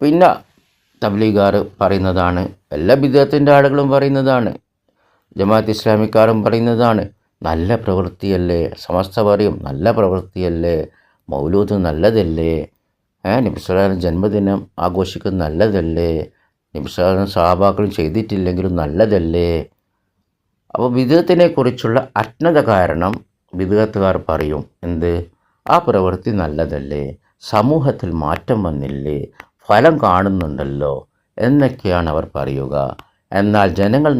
പിന്നെ തബ്ലീഗാർ പറയുന്നതാണ് എല്ലാ ബിദത്തിന്റെ ആളുകളും പറയുന്നതാണ് ജമാഅത്ത് ഇസ്ലാമിക്കാരും പറയുന്നതാണ് നല്ല പ്രവൃത്തിയല്ലേ സമസ്ത പറയും നല്ല പ്രവൃത്തിയല്ലേ മൗലൂദ് നല്ലതല്ലേ നബിസ്വലാം ജന്മദിനം ആഘോഷിക്കുന്നത് നല്ലതല്ലേ നബിസ്വലാം സഹാബാക്കളും ചെയ്തിട്ടില്ലെങ്കിലും നല്ലതല്ലേ. അപ്പോൾ വിദഗത്തിനെക്കുറിച്ചുള്ള അജ്ഞത കാരണം വിദഗത്തുകാർ പറയും എന്ത്? ആ പ്രവൃത്തി നല്ലതല്ലേ സമൂഹത്തിൽ മാറ്റം വന്നില്ലേ ഫലം കാണുന്നുണ്ടല്ലോ എന്നൊക്കെയാണ് അവർ പറയുക. എന്നാൽ ജനങ്ങൾ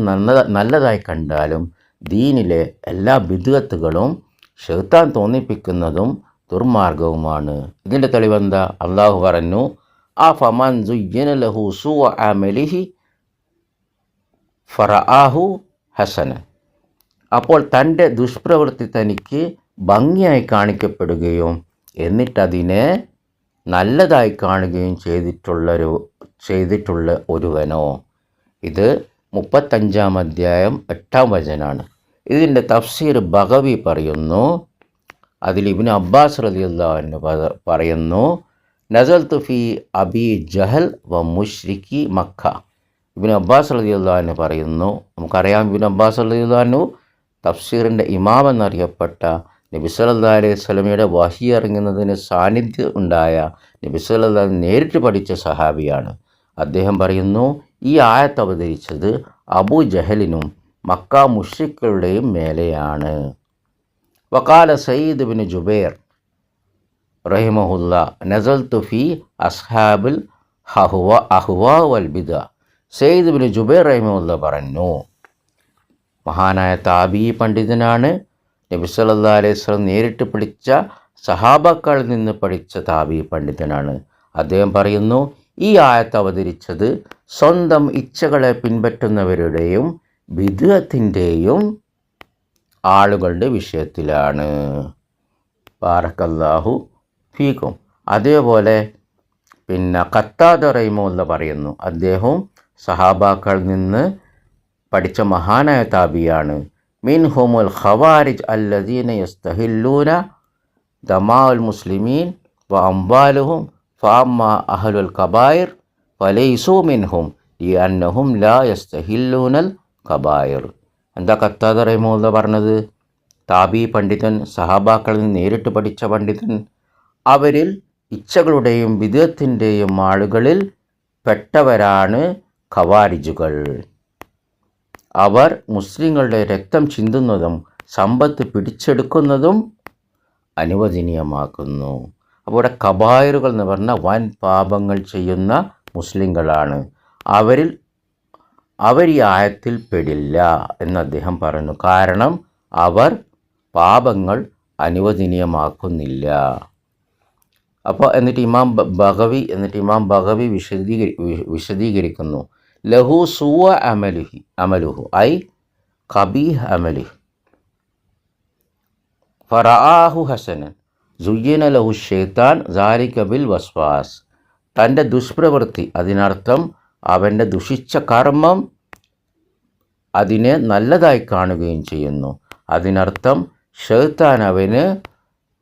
നല്ലതായി കണ്ടാലും ദീനിലെ എല്ലാ ബിദുവത്തുകളും ഷെയ്ത്താൻ തോന്നിപ്പിക്കുന്നതും ദുർമാർഗവുമാണ്. ഇതിന്റെ തെളിവെന്താ? അള്ളാഹു പറഞ്ഞു ആ ഫമാൻ സുയ്യന ലഹു സു അമലിഹി ഫറാഹു ഹസന. അപ്പോൾ തന്റെ ദുഷ്പ്രവൃത്തി തനിക്ക് ഭംഗിയായി കാണിക്കപ്പെടുകയും എന്നിട്ടതിനെ നല്ലതായി കാണുകയും ചെയ്തിട്ടുള്ളൊരു ചെയ്തിട്ടുള്ള ഒരുവനോ. ഇത് മുപ്പത്തഞ്ചാം അധ്യായം എട്ടാം വചനാണ്. ഇതിന്റെ തഫ്സീർ ബഗവി പറയുന്നു. അതിൽ ഇബിന് അബ്ബാസ് റലിയുള്ളവന് പറയുന്നു നസൽ തുഫി അബി ജഹൽ വ മുഷ്രിഖി മക്ക. ഇബിൻ അബ്ബാസ് റലിയുള്ളവന് പറയുന്നു നമുക്കറിയാം ഇബിൻ അബ്ബാസ് റലിയുള്ളവനു തഫ്സീറിന്റെ ഇമാം എന്നറിയപ്പെട്ട നബി അലൈഹി സ്വലമിയുടെ വഹി ഇറങ്ങുന്നതിന് സാന്നിധ്യം ഉണ്ടായ നബി സല്ലാ നേരിട്ട് പഠിച്ച സഹാബിയാണ്. അദ്ദേഹം പറയുന്നു ഈ ആയത്ത് അവതരിച്ചത് അബു ജഹലിനും മക്ക മുഷിക്കളുടെയും മേലെയാണ്. വക്കാല സയ്യിദ് ബിൻ ജുബൈർ റഹിമഹുല്ല നസൽ തുഫി അസ്ഹാബിൽ ഹഹുവ അഹുവ വൽ ബിദ. സയ്യിദ് ബിൻ ജുബൈർ റഹിമഹുല്ല പറഞ്ഞു മഹാനായ താബി പണ്ഡിതനാണ് നബി അലൈഹി സ്വലം നേരിട്ട് പഠിച്ച സഹാബാക്കളിൽ നിന്ന് പഠിച്ച താബി പണ്ഡിതനാണ്. അദ്ദേഹം പറയുന്നു ഈ ആയത്ത് അവതരിച്ചത് സ്വന്തം ഇച്ഛകളെ പിൻപറ്റുന്നവരുടെയും വിധത്തിന്റെയും ആളുകളുടെ വിഷയത്തിലാണ്. പാറക്കല്ലാഹു ഫീക്കും അതേപോലെ പിന്നെ ഖത്താദ എന്ന് പറയുന്നു അദ്ദേഹവും സഹാബാക്കളിൽ നിന്ന് പഠിച്ച മഹാനായ താബിയാണ് മിൻ ഹുമുൽ ഖവാരിജ് അല്ലദീന യസ്തഹില്ലൂന ദമാഉൽ മുസ്ലിമീൻ വ അംബാലുഹും ഫാമ അഹലുൽ കബായിർ ഫലൈസു മിൻഹും ഈ അന്നഹും ലാ യസ്തഹില്ലൂനൽ കബായിർ. എന്താ കത്താദ റഹിമുല്ല പറഞ്ഞത്? താബി പണ്ഡിതൻ സഹാബാക്കളിൽ നിന്ന് നേരിട്ട് പഠിച്ച പണ്ഡിതൻ അവരിൽ ഇച്ഛകളുടെയും വിധത്തിന്റെയും ആളുകളിൽ പെട്ടവരാണ് ഖവാരിജുകൾ. അവർ മുസ്ലിങ്ങളുടെ രക്തം ചിന്തുന്നതും സമ്പത്ത് പിടിച്ചെടുക്കുന്നതും അനുവദനീയമാക്കുന്നു. അപ്പോൾ ഇവിടെ കബായറുകൾ എന്ന് പറഞ്ഞാൽ വൻ പാപങ്ങൾ ചെയ്യുന്ന മുസ്ലിങ്ങളാണ്. അവരിൽ അവർ ഈ ആയത്തിൽ പെടില്ല എന്ന് അദ്ദേഹം പറഞ്ഞു കാരണം അവർ പാപങ്ങൾ അനുവദനീയമാക്കുന്നില്ല. അപ്പോൾ എന്നിട്ട് ഇമാം ബഗവി എന്നിട്ട് ഇമാം ബഗവി വിശദീകരി വിശദീകരിക്കുന്നു. ലഹു സുവ അമലുഹി അമലുഹു ഐ കബീഹ് അമലുഹ്. ഫറാഹു ഹസനൻ. സുയ്യന ലഹു ഷെയ്ത്താൻ ജാലിക ബിൽ വസ്വാസ്. തന്റെ ദുഷ്പ്രവൃത്തി അതിനർത്ഥം അവന്റെ ദുഷിച്ച കർമ്മം അതിനെ നല്ലതായി കാണുകയും ചെയ്യുന്നു. അതിനർത്ഥം ഷെയ്ത്താൻ അവന്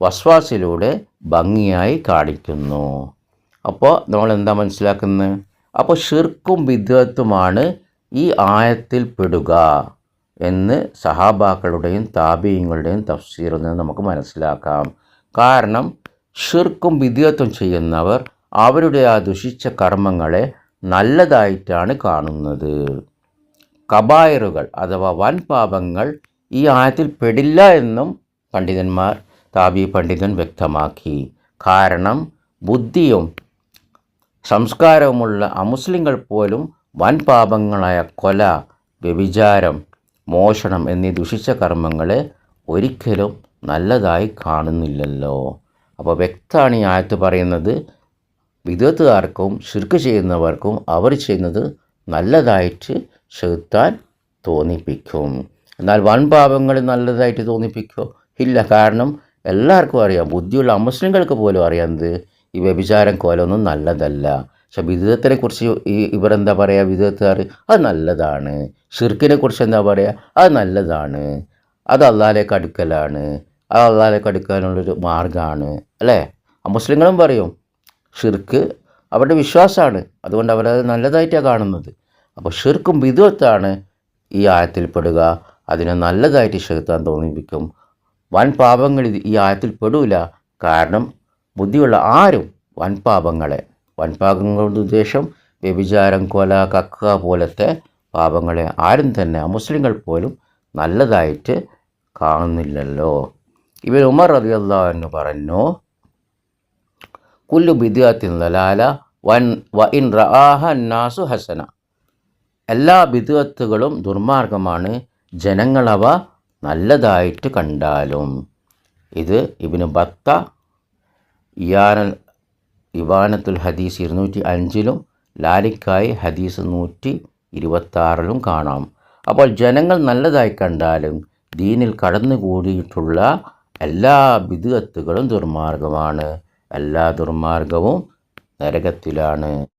വസ്വാസിലൂടെ ഭംഗിയായി കാണിക്കുന്നു. അപ്പോൾ നമ്മൾ എന്താ മനസ്സിലാക്കുന്നത്? അപ്പോൾ ഷിർക്കും വിദ്വത്തുമാണ് ഈ ആയത്തിൽ പെടുക. എന്ന് സഹാബാക്കളുടെയും താപീയങ്ങളുടെയും തഫ്സീറിൽ നിന്ന് നമുക്ക് മനസ്സിലാക്കാം. കാരണം ഷിർക്കും വിദ്യത്വം ചെയ്യുന്നവർ അവരുടെ ആ ദുഷിച്ച കർമ്മങ്ങളെ നല്ലതായിട്ടാണ് കാണുന്നത്. കബായറുകൾ അഥവാ വൻ പാപങ്ങൾ ഈ ആയത്തിൽ പെടില്ല എന്നും പണ്ഡിതന്മാർ താബി പണ്ഡിതൻ വ്യക്തമാക്കി. കാരണം ബുദ്ധിയും സംസ്കാരവുമുള്ള അമുസ്ലിങ്ങൾ പോലും വൻ പാപങ്ങളായ കൊല വ്യഭിചാരം മോഷണം എന്നീ ദുഷിച്ച കർമ്മങ്ങളെ ഒരിക്കലും നല്ലതായി കാണുന്നില്ലല്ലോ. അപ്പോൾ വ്യക്തമാണ് ഈ ആയത്ത് പറയുന്നത് വിധത്തുകാർക്കും ശിർക്ക് ചെയ്യുന്നവർക്കും അവർ ചെയ്യുന്നത് നല്ലതായിട്ട് ചെലുത്താൻ തോന്നിപ്പിക്കും. എന്നാൽ വൻ പാപങ്ങൾ നല്ലതായിട്ട് തോന്നിപ്പിക്കുമോ ഇല്ല. കാരണം എല്ലാവർക്കും അറിയാം ബുദ്ധിയുള്ള അമുസ്ലിങ്ങൾക്ക് പോലും അറിയാം ഈ വ്യഭിചാരം കോലൊന്നും നല്ലതല്ല. പക്ഷെ വിധത്തിനെ കുറിച്ച് ഈ ഇവരെന്താ പറയുക വിധത്തുകാർ അത് നല്ലതാണ്. ഷിർക്കിനെ കുറിച്ച് എന്താ പറയുക അത് നല്ലതാണ്. അത് അള്ളാലേക്ക് അടുക്കലാണ്. അത് അള്ളാലേക്ക് അടുക്കാനുള്ളൊരു മാർഗമാണ് അല്ലേ? മുസ്ലിങ്ങളും പറയും ഷിർക്ക് അവരുടെ വിശ്വാസമാണ് അതുകൊണ്ട് അവരത് നല്ലതായിട്ടാണ് കാണുന്നത്. അപ്പോൾ ഷിർക്കും വിധത്താണ് ഈ ആയത്തിൽപ്പെടുക. അതിനെ നല്ലതായിട്ട് ഷെയ്ത്താൻ തോന്നിപ്പിക്കും. വൻ പാപങ്ങൾ ഈ ആയത്തിൽ പെടൂല. കാരണം ബുദ്ധിയുള്ള ആരും വൻ പാപങ്ങളെ വൻ കൊണ്ട് ഉദ്ദേശം വ്യഭിചാരം കൊല കക്ക പോലത്തെ പാപങ്ങളെ ആരും തന്നെ മുസ്ലിങ്ങൾ പോലും നല്ലതായിട്ട് കാണുന്നില്ലല്ലോ. ഇവൻ ഉമർ റളിയല്ലാഹു എന്ന് പറഞ്ഞു കുല്ലു ബിദ്യാത്തിൻ ദലാല വൻ വ ഇൻ റആഹ നാസു ഹസന. എല്ലാ ബിദ്അത്തുകളും ദുർമാർഗമാണ് ജനങ്ങളവ നല്ലതായിട്ട് കണ്ടാലും. ഇത് ഇബിന് ബത്ത ഇയാനൽ ഇവാനത്തുൽ ഹദീസ് ഇരുന്നൂറ്റി അഞ്ചിലും ലാലിക്കായി ഹദീസ് നൂറ്റി ഇരുപത്താറിലും കാണാം. അപ്പോൾ ജനങ്ങൾ നല്ലതായി കണ്ടാലും ദീനിൽ കടന്നുകൂടിയിട്ടുള്ള എല്ലാ ബിദ്അത്തുകളും ദുർമാർഗമാണ്. എല്ലാ ദുർമാർഗവും നരകത്തിലാണ്.